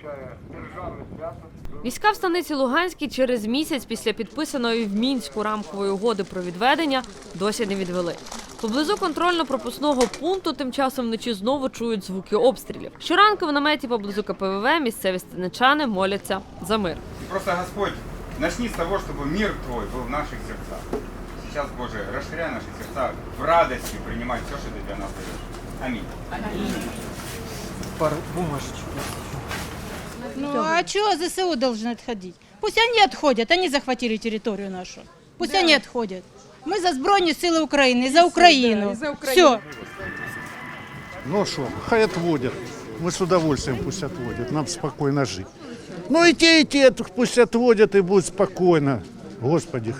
відзначає державне свято. Війська в станиці Луганській через місяць після підписаної в мінську рамкової угоди про відведення досі не відвели. Поблизу контрольно-пропускного пункту тим часом вночі знову чують звуки обстрілів. Щоранку в наметі поблизу КПВВ місцеві станичани моляться за мир. И просто Господь, начни с того, чтобы мир Твой был в наших сердцах. Сейчас, Боже, расширяй наши сердца в радости принимать все, что Ты для нас даешь. Аминь. Пару бумажечек. Ну а чего ЗСУ должны отходить? Пусть они отходят, они захватили территорию нашу. Пусть они отходят. Мы за Збройні сили України, за Україну. Все. Ну что, хай отводят. Мы с удовольствием пусть отводят. Нам спокойно жить. Ну и те, и те пусть отводят и будет спокойно. Господи,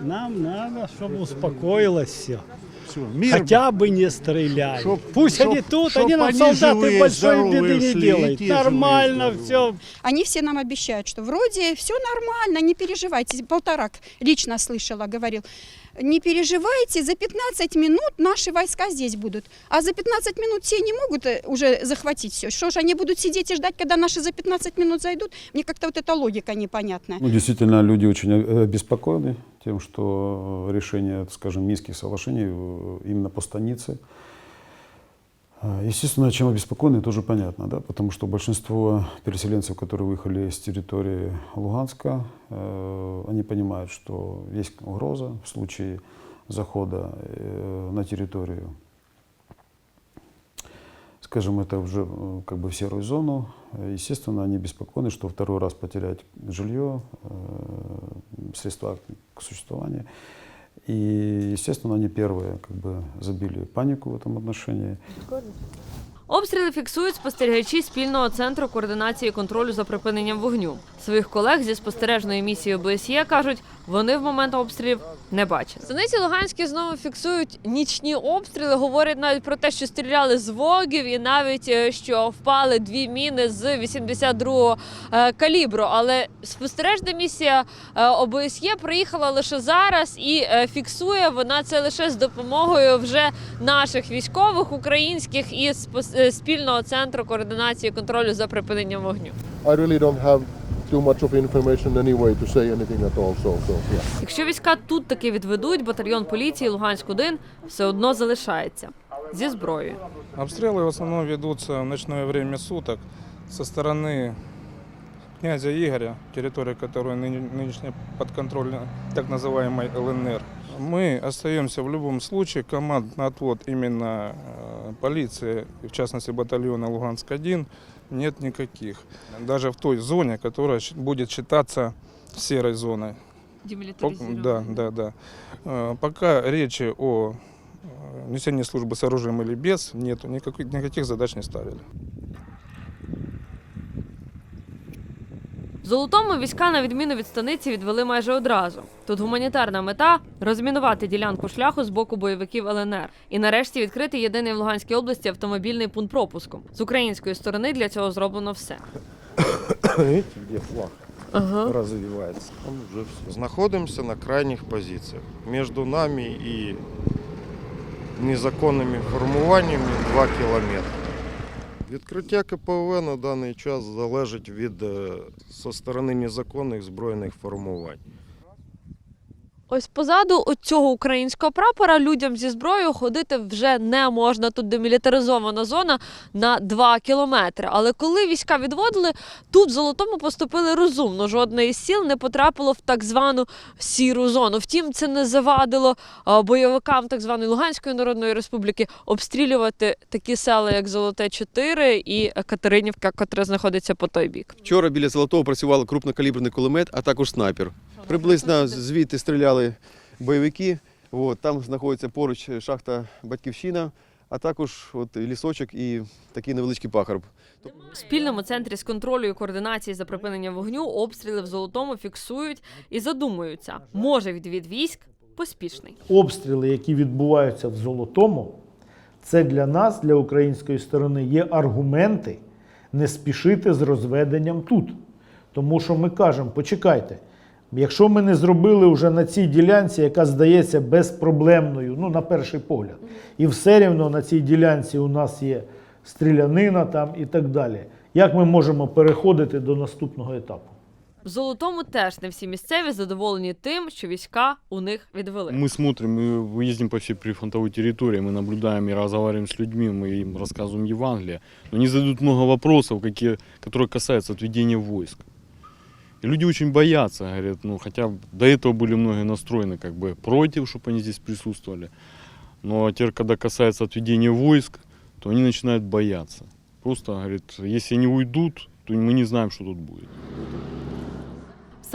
Нам надо, чтобы успокоилось все. все, мир. Хотя бы не стреляли. Чтоб- Пусть чтоб- они тут, чтоб они нам они солдаты живые, большой здоровые беды не шли, и делают. те живые, Нормально здоровые. все. Они все нам обещают, что вроде все нормально, не переживайте. Полторак лично слышала, говорил, не переживайте, за 15 минут наши войска здесь будут. А за 15 минут все не могут э, уже захватить все. Что ж, они будут сидеть и ждать, когда наши за 15 минут зайдут? Мне как-то вот эта логика непонятная. Ну, действительно, люди очень э, обеспокоены тем, что решение, скажем, Минских соглашений э, именно по станице. А, Естественно, чем обеспокоены, тоже понятно, да, потому что большинство переселенцев, которые выехали с территории Луганска, э, они понимают, что есть угроза в случае захода э, на территорию скажем, это уже э, как бы в серую зону. Э, Естественно, они беспокоены, что второй раз потерять жилье, э, средства к существованию. И, естественно, они первые как бы забили панику в этом отношении. Обстріли фіксують спостерігачі спільного центру координації контролю за припиненням вогню. Своїх колег зі спостережної місії ОБСЄ кажуть, вони в момент обстрілів не бачать. Станиці Луганські знову фіксують нічні обстріли. Говорять навіть про те, що стріляли з вогів, і навіть е, що впали дві міни з 82-го е, калібру. Але спостережна місія е, ОБСЄ приїхала лише зараз і фіксує вона це лише з допомогою вже наших військових українських і спос- спільного центру координації і контролю за припиненням вогню. I really don't have too much of information anyway to say anything at all. So, so yeah. Якщо війська тут таки відведуть, батальйон поліції Луганськ-1 все одно залишається зі зброєю. Обстрелы в основном ведутся в ночное время суток со стороны князя Игоря, территория которой ныне- нынешне подконтрольна так называемой ЛНР. Мы остаемся в любом случае, команд на отвод именно э, полиции, в частности батальона Луганск-1, нет никаких. Даже в той зоне, которая будет считаться серой зоной. Пок- Да, да, да. Э, Пока речи о э, несении службы с оружием или без нету, никаких, никаких задач не ставили. Золотому війська, на відміну від станиці, відвели майже одразу. Тут гуманітарна мета розмінувати ділянку шляху з боку бойовиків ЛНР. І нарешті відкрити єдиний в Луганській області автомобільний пункт пропуску. З української сторони для цього зроблено все. Видите, где флаг Ага. развивается? Там уже все. Знаходимся на крайних позиціях. Между нами і незаконними формуваннями 2 кілометри. Відкриття КПВ на даний час залежить від е, со сторони незаконних збройних формувань. Ось позаду цього українського прапора людям зі зброєю ходити вже не можна. Тут демілітаризована зона на 2 кілометри. Але коли війська відводили, тут в золотому поступили розумно. Жодне із сіл не потрапило в так звану сіру зону. Втім, це не завадило бойовикам так званої Луганської Народної Республіки обстрілювати такі села, як Золоте 4 і Катеринівка, котра знаходиться по той бік. Вчора біля Золотого працювали крупнокаліберний кулемет, а також снайпер. Приблизно звідти стріляли бойовики. От, там знаходиться поруч шахта Батьківщина, а також от, лісочок і такий невеличкий пахарб. В спільному центрі з контролю і координації за припиненням вогню обстріли в золотому фіксують і задумуються. Може відвід військ поспішний. Обстріли, які відбуваються в Золотому, це для нас, для української сторони, є аргументи не спішити з розведенням тут. Тому що ми кажемо, почекайте, якщо ми не зробили вже на цій ділянці, яка здається безпроблемною, ну на перший погляд, і все рівно на цій ділянці у нас є стрілянина там і так далі. як ми можемо переходити до наступного етапу. В Золотому теж не всі місцеві задоволені тим, що війська у них відвели. Мы смотрим, мы ездим по всей прифронтовой территории, мы наблюдаем и разговариваем с людьми, мы им рассказываем Евангелие. Но они задают много вопросов, какие, которые касаются отведения войск. И люди очень боятся, говорят, ну хотя до этого были многие настроены как бы против, чтобы они здесь присутствовали. Но теперь, когда касается отведения войск, то они начинают бояться. Просто, говорит, если они уйдут, то мы не знаем, что тут будет.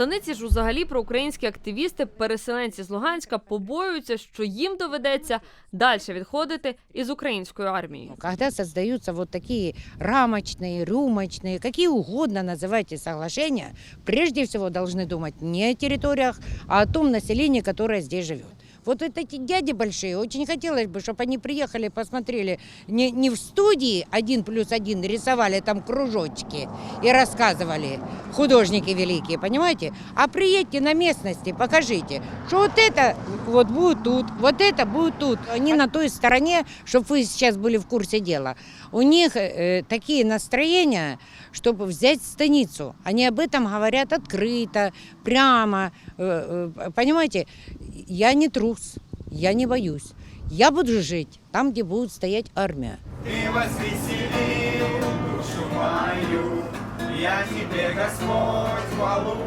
В станиці ж взагалі проукраїнські активісти, переселенці з Луганська, побоюються, що їм доведеться далі відходити із української армії. Когда создаются вот такие рамочные, рюмочные, какие угодно называйте соглашения, прежде всего должны думать не о территориях, а о том населении, которое здесь живет. Вот эти дяди большие, очень хотелось бы, чтобы они приехали, посмотрели, не, не в студии один плюс один рисовали там кружочки и рассказывали, художники великие, понимаете? А приедьте на местности, покажите, что вот это вот будет тут, вот это будет тут. Они на той стороне, чтобы вы сейчас были в курсе дела. У них э, такие настроения, чтобы взять станицу. Они об этом говорят открыто, прямо. Э, э, понимаете, я не трус, я не боюсь. Я буду жить там, где будет стоять армия. Ты возвеселил душу мою, я тебе, Господь, хвалу